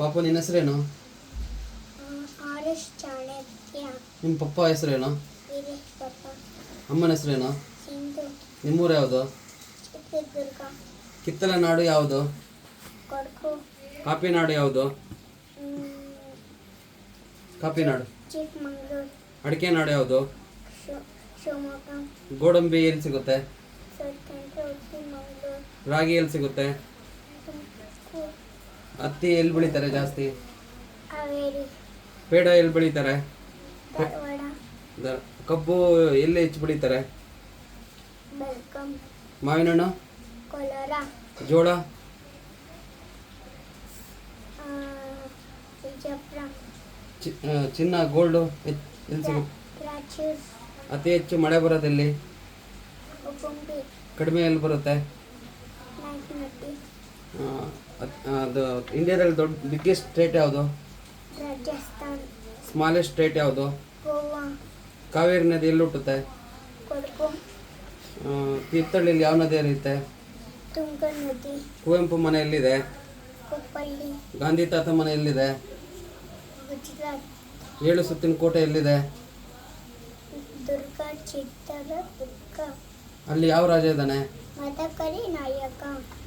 ಪಾಪ ನಿನ್ನ ಹೆಸರೇನು? ನಿಮ್ಮ ಪಪ್ಪ ಹೆಸರೇನು? ಅಮ್ಮನ ಹೆಸರೇನು? ನಿಮ್ಮೂರು ಯಾವುದು? ಕಿತ್ತಲೆ ನಾಡು ಯಾವುದು? ಕಾಪಿ ನಾಡು ಯಾವುದು? ಕಾಪಿ ನಾಡು ಅಡಿಕೆ ನಾಡು ಯಾವುದು? ಗೋಡಂಬಿ ಎಲ್ಲಿ ಸಿಗುತ್ತೆ? ರಾಗಿ ಎಲ್ಲಿ ಸಿಗುತ್ತೆ? ಹತ್ತಿ ಎಲ್ಲಿ ಬೆಳಿತಾರೆ ಜಾಸ್ತಿ? ಹಾವೇರಿ. ಪೇಡ ಎಲ್ಲಿ ಬೆಳಿತಾರೆ? ಧಾರವಾಡ ದ- ಕಬ್ಬು ಎಲ್ಲಿ ಹೆಚ್ಚು ಬೆಳಿತಾರೆ? ಮಾವಿನ ಹಣ್ಣು ಕೋಲಾರ. ಜೋಳ? ಆ, ವಿಜಯಪುರ. ಚಿ- ಆ, ಚಿನ್ನ ಗೋಲ್ಡು ಎಲ್ಲಿ ಸಿಗುತ್ತೆ ರಾಯಚೂರು. ಅತಿ ಹೆಚ್ಚು ಮಳೆ ಬರೋದಲ್ಲಿ ಕಡಿಮೆ ಎಲ್ಲಿ ಬರುತ್ತೆ? ನಾಯಕನಹಟ್ಟಿ. ಅದ್- ಇಂಡಿಯಾದಲ್ಲಿ ದೊಡ್ಡ ಬಿಗ್ಗೆಸ್ಟ್ ಸ್ಟೇಟ್ ಯಾವುದು? ರಾಜಸ್ಥಾನ್. ಸ್ಮಾಲೆಸ್ಟ್ ಸ್ಟೇಟ್ ಯಾವುದು? ಗೋವಾ. ಕಾವೇರಿ ನದಿ ಎಲ್ಲಿ ಹುಟ್ಟುತ್ತೆ? ಕೊಡಗು. ಆ, ತೀರ್ಥಹಳ್ಳಿಯಲ್ಲಿ ಯಾವ ನದಿ ಹರಿಯುತ್ತೆ? ತುಂಗಾ ನದಿ. ಕುವೆಂಪು ಮನೆ ಎಲ್ಲಿದೆ? ಕೊಪ್ಪಳ್ಳಿ. ಗಾಂಧಿ ತಾತ ಮನೆ ಎಲ್ಲಿದೆ? ಗುಜರಾತ್. ಏಳು ಸುತ್ತಿನ ಕೋಟೆ ಎಲ್ಲಿದೆ? ದುರ್ಗ ಅಲ್ಲಿ ಯಾವ ರಾಜ ಇದ್ದಾನೆ? ಮದಕರಿ ನಾಯಕ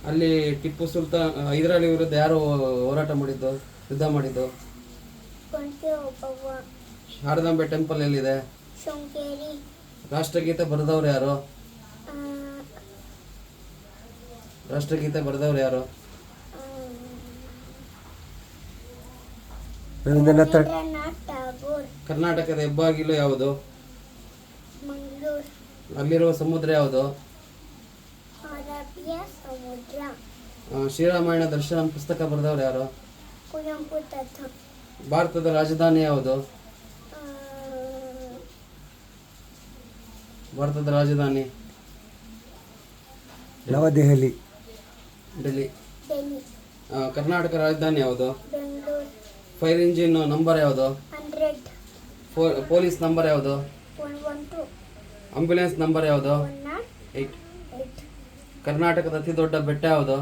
ಅಲ್ಲಿ ಟಿಪ್ಪು ಸುಲ್ತಾನ್ ಹೈದರಾಲಿ ವಿರುದ್ಧ ಯಾರು ಹೋರಾಟ ಮಾಡಿದ್ದು ಯುದ್ಧ ಮಾಡಿದ್ದು? ಶಾರದಾಂಬೆ ಟೆಂಪಲ್ ಎಲ್ಲಿದೆ? ಶೃಂಗೇರಿ. ರಾಷ್ಟ್ರಗೀತೆ ಬರೆದವ್ರು ಯಾರು? ಆ, ರಾಷ್ಟ್ರಗೀತೆ ಬರೆದವ್ರು ಯಾರು? ಆ, ರವೀಂದ್ರನಾಥ್ ರವೀಂದ್ರನಾಥ್ ಟಾಗೋರ್ ಕರ್ನಾಟಕದ ಹೆಬ್ಬಾಗಿಲು ಯಾವುದು? ಮಂಗಳೂರು. ಅಲ್ಲಿರುವ ಸಮುದ್ರ ಯಾವುದು? ಅರಬಿಯ ಸಮುದ್ರ ಆ, ಶ್ರೀರಾಮಾಯಣ ದರ್ಶನ ಪುಸ್ತಕ ಬರೆದವ್ರು ಯಾರು? ಕುವೆಂಪು ಭಾರತದ ರಾಜಧಾನಿ ಯಾವುದು? ಆ, ಭಾರತದ ರಾಜಧಾನಿ? ನವದೆಹಲಿ. ಡೆಲ್ಲಿ. ಡೆಲ್ಲಿ. ಆ, ಕರ್ನಾಟಕ ರಾಜಧಾನಿ ಯಾವುದು? ಬೆಂಗಳೂರು. ಫೈರ್ ಇಂಜಿನ್ ನಂಬರ್ ಯಾವುದು? ಹಂಡ್ರೆಡ್. ಪೋ- ಪೊಲೀಸ್ ನಂಬರ್ ಯಾವುದು? One one two. Ambulance number ಯಾವುದು? One nought. Eight eight. ಕರ್ನಾಟಕದ ಅತಿ ದೊಡ್ಡ ಬೆಟ್ಟ ಯಾವುದು?